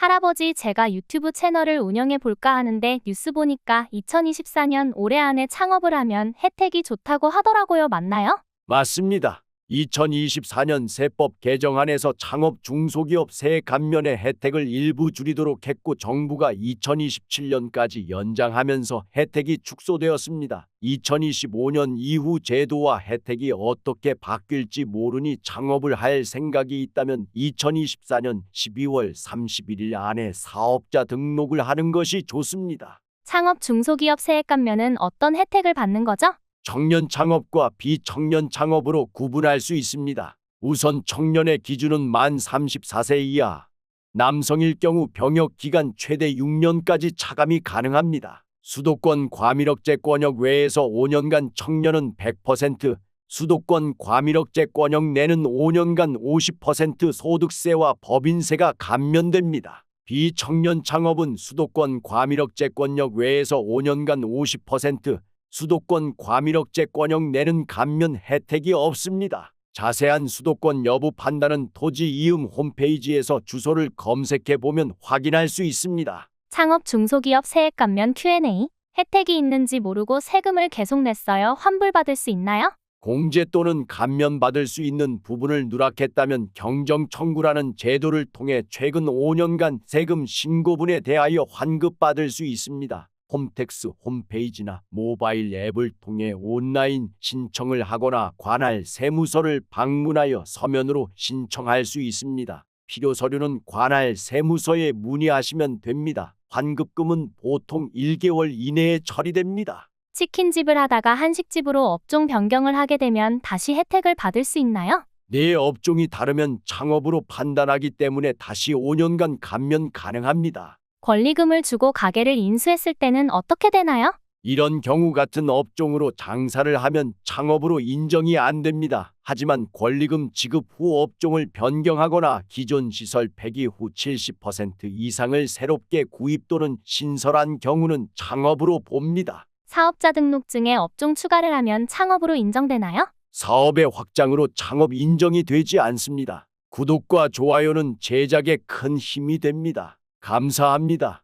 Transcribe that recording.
할아버지, 제가 유튜브 채널을 운영해 볼까 하는데 뉴스 보니까 2024년 올해 안에 창업을 하면 혜택이 좋다고 하더라고요. 맞나요? 맞습니다. 2024년 세법 개정안에서 창업 중소기업 세액 감면의 혜택을 일부 줄이도록 했고 정부가 2027년까지 연장하면서 혜택이 축소되었습니다. 2025년 이후 제도와 혜택이 어떻게 바뀔지 모르니 창업을 할 생각이 있다면 2024년 12월 31일 안에 사업자 등록을 하는 것이 좋습니다. 창업 중소기업 세액 감면은 어떤 혜택을 받는 거죠? 청년 창업과 비청년 창업으로 구분할 수 있습니다. 우선 청년의 기준은 만 34세 이하, 남성일 경우 병역 기간 최대 6년까지 차감이 가능합니다. 수도권 과밀억제 권역 외에서 5년간 청년은 100%, 수도권 과밀억제 권역 내는 5년간 50% 소득세와 법인세가 감면됩니다. 비청년 창업은 수도권 과밀억제 권역 외에서 5년간 50%, 수도권 과밀억제 권역 내는 감면 혜택이 없습니다. 자세한 수도권 여부 판단은 토지 이음 홈페이지에서 주소를 검색해 보면 확인할 수 있습니다. 창업 중소기업 세액 감면 Q&A. 혜택이 있는지 모르고 세금을 계속 냈어요. 환불받을 수 있나요? 공제 또는 감면받을 수 있는 부분을 누락했다면 경정 청구라는 제도를 통해 최근 5년간 세금 신고분에 대하여 환급받을 수 있습니다. 홈택스 홈페이지나 모바일 앱을 통해 온라인 신청을 하거나 관할 세무서를 방문하여 서면으로 신청할 수 있습니다. 필요 서류는 관할 세무서에 문의하시면 됩니다. 환급금은 보통 1개월 이내에 처리됩니다. 치킨집을 하다가 한식집으로 업종 변경을 하게 되면 다시 혜택을 받을 수 있나요? 내 업종이 다르면 창업으로 판단하기 때문에 다시 5년간 감면 가능합니다. 권리금을 주고 가게를 인수했을 때는 어떻게 되나요? 이런 경우 같은 업종으로 장사를 하면 창업으로 인정이 안 됩니다. 하지만 권리금 지급 후 업종을 변경하거나 기존 시설 폐기 후 70% 이상을 새롭게 구입 또는 신설한 경우는 창업으로 봅니다. 사업자 등록증에 업종 추가를 하면 창업으로 인정되나요? 사업의 확장으로 창업 인정이 되지 않습니다. 구독과 좋아요는 제작에 큰 힘이 됩니다. 감사합니다.